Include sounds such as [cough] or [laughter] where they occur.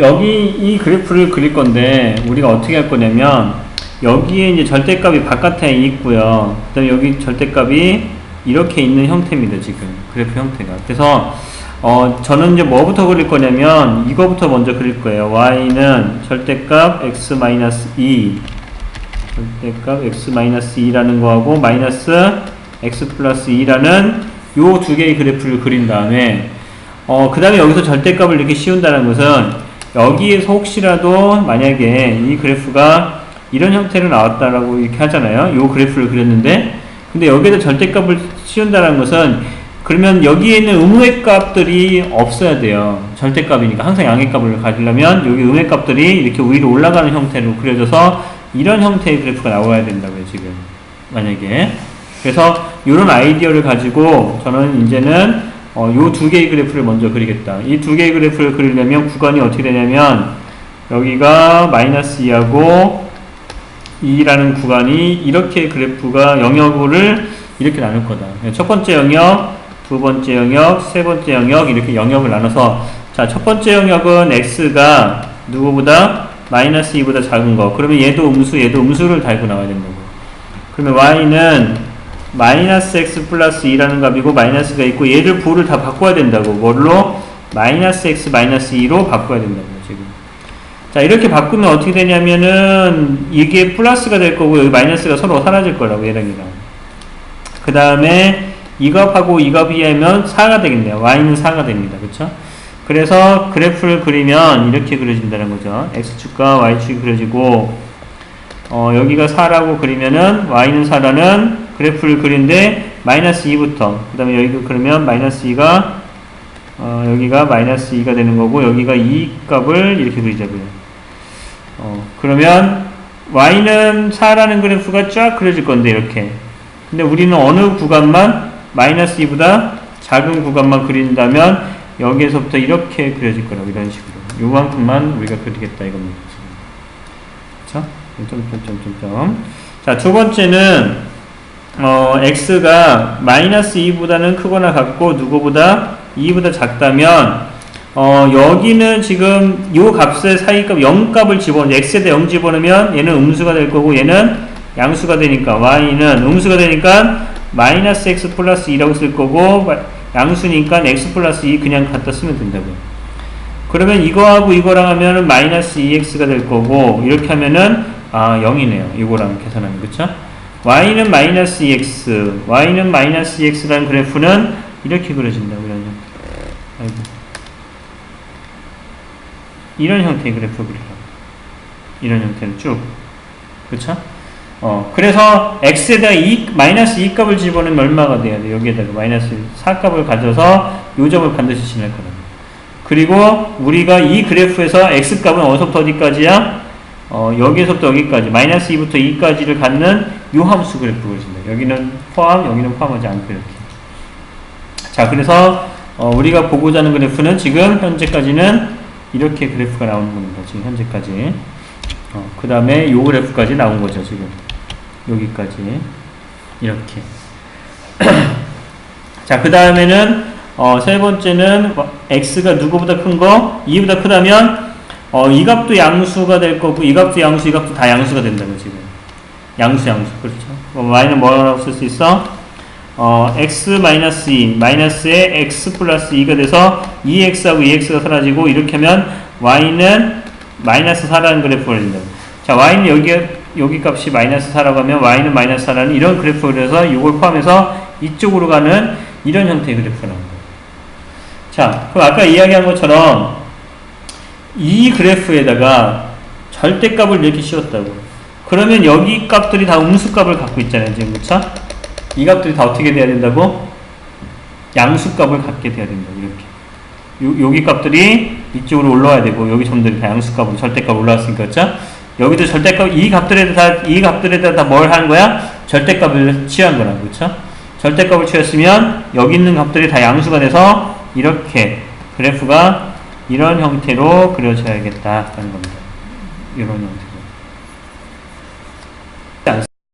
여기 이 그래프를 그릴 건데 우리가 어떻게 할 거냐면 여기에 이제 절대값이 바깥에 있고요. 그 다음에 여기 절대값이 이렇게 있는 형태입니다. 지금 그래프 형태가. 그래서 어 저는 이제 뭐부터 그릴 거냐면 이거부터 먼저 그릴 거예요. y는 절대값 x 2 절대값 x 2라는 거하고 마이너스 x 플러스 2라는 요 두 개의 그래프를 그린 다음에 어, 그 다음에 여기서 절대값을 이렇게 씌운다는 것은 여기에서 혹시라도 만약에 이 그래프가 이런 형태로 나왔다라고 이렇게 하잖아요. 요 그래프를 그렸는데 근데 여기에서 절대값을 씌운다는 것은 그러면 여기에 있는 음의 값들이 없어야 돼요. 절대값이니까 항상 양의 값을 가지려면 여기 음의 값들이 이렇게 위로 올라가는 형태로 그려져서 이런 형태의 그래프가 나와야 된다고요. 지금 만약에 그래서 이런 아이디어를 가지고 저는 이제는 어, 요두 개의 그래프를 먼저 그리겠다. 이 두 개의 그래프를 그리려면 구간이 어떻게 되냐면 여기가 마이너스 2하고 2라는 구간이 이렇게 그래프가 영역을 이렇게 나눌 거다. 첫 번째 영역, 두 번째 영역, 세 번째 영역 이렇게 영역을 나눠서 자, 첫 번째 영역은 x가 누구보다 마이너스 2보다 작은 거. 그러면 얘도 음수, 얘도 음수를 달고 나와야 된다고. 그러면 y는 마이너스 x 플러스 2라는 값이고 마이너스가 있고 얘를 부호를 다 바꿔야 된다고. 뭘로? 마이너스 x 마이너스 2로 바꿔야 된다고 지금. 자 이렇게 바꾸면 어떻게 되냐면은 이게 플러스가 될 거고 여기 마이너스가 서로 사라질 거라고 얘랑 얘랑. 그 다음에 이 값하고 이 값이 하면 4가 되겠네요. y는 4가 됩니다. 그렇죠? 그래서 그래프를 그리면 이렇게 그려진다는 거죠. x축과 y축이 그려지고 어, 여기가 4라고 그리면은 y는 4라는 그래프를 그리는데 마이너스 2부터 그 다음에 여기 그러면 마이너스 2가 어, 여기가 마이너스 2가 되는 거고 여기가 2 값을 이렇게 그리자고요. 어, 그러면 y는 4라는 그래프가 쫙 그려질 건데 이렇게 근데 우리는 어느 구간만 마이너스 2보다 작은 구간만 그린다면 여기에서부터 이렇게 그려질 거라고 이런 식으로 요만큼만 우리가 그리겠다 이겁니다. 그렇죠? 점점점점점 자, 두 번째는 어, x가 마이너스 2보다는 크거나 같고 누구보다 2보다 작다면 어, 여기는 지금 요 값의 사이값 0값을 집어넣 x에다 0 집어넣으면 얘는 음수가 될 거고 얘는 양수가 되니까 y는 음수가 되니까 마이너스 x 플러스 2라고 쓸 거고 양수니까 x 플러스 2 그냥 갖다 쓰면 된다고요. 그러면 이거하고 이거랑 하면은 마이너스 2x가 될 거고 이렇게 하면은 아 0이네요. 이거랑 계산하면 그쵸? Y는 마이너스 2x y는 마이너스 2x라는 그래프는 이렇게 그려진다고 이런 형태의 그래프 그리라고. 이런 형태는 쭉. 그쵸? 어, 그래서 x에다 2, 마이너스 2 값을 집어넣으면 얼마가 돼야 돼? 여기에다가 마이너스 4 값을 가져서 요 점을 반드시 지날 거다. 그리고 우리가 이 그래프에서 x 값은 어디서부터 어디까지야? 어, 여기에서부터 여기까지 마이너스 2부터 2까지를 갖는 요 함수 그래프를 준다. 여기는 포함, 여기는 포함하지 않고 이렇게. 자, 그래서 어, 우리가 보고자 하는 그래프는 지금 현재까지는 이렇게 그래프가 나오는 겁니다. 지금 현재까지. 어, 그 다음에 요 그래프까지 나온 거죠. 지금 여기까지 이렇게. [clears throat] 자, 그 다음에는 어, 세 번째는 x가 누구보다 큰 거, 2보다 크다면 어, 이 값도 양수가 될 거고 이 값도 양수, 이 값도 다 양수가 된다고 지금. 양수, 양수. 그렇죠. 어, y는 뭐라고 쓸 수 있어? 어, x 마이너스 2, 마이너스에 x 플러스 2가 돼서 2x하고 2x가 사라지고 이렇게 하면 y는 마이너스 4라는 그래프가 된다. 자, y는 여기, 여기 값이 마이너스 4라고 하면 y는 마이너스 4라는 이런 그래프가 돼서 이걸 포함해서 이쪽으로 가는 이런 형태의 그래프가 나옵니다. 자, 그럼 아까 이야기한 것처럼 이 그래프에다가 절대값을 이렇게 씌웠다고. 그러면 여기 값들이 다 음수값을 갖고 있잖아요, 지금 그쵸? 이 값들이 다 어떻게 돼야 된다고? 양수값을 갖게 돼야 된다, 이렇게. 요, 여기 값들이 이쪽으로 올라와야 되고, 여기 점들이 다 양수값으로 절대값 올라왔으니까, 그쵸? 여기도 절대값, 이 값들에 다, 이 값들에다 다뭘 하는 거야? 절대값을 취한 거라고, 그쵸? 절대값을 취했으면, 여기 있는 값들이 다 양수가 돼서, 이렇게 그래프가 이런 형태로 그려져야겠다는 겁니다. 이런 형태.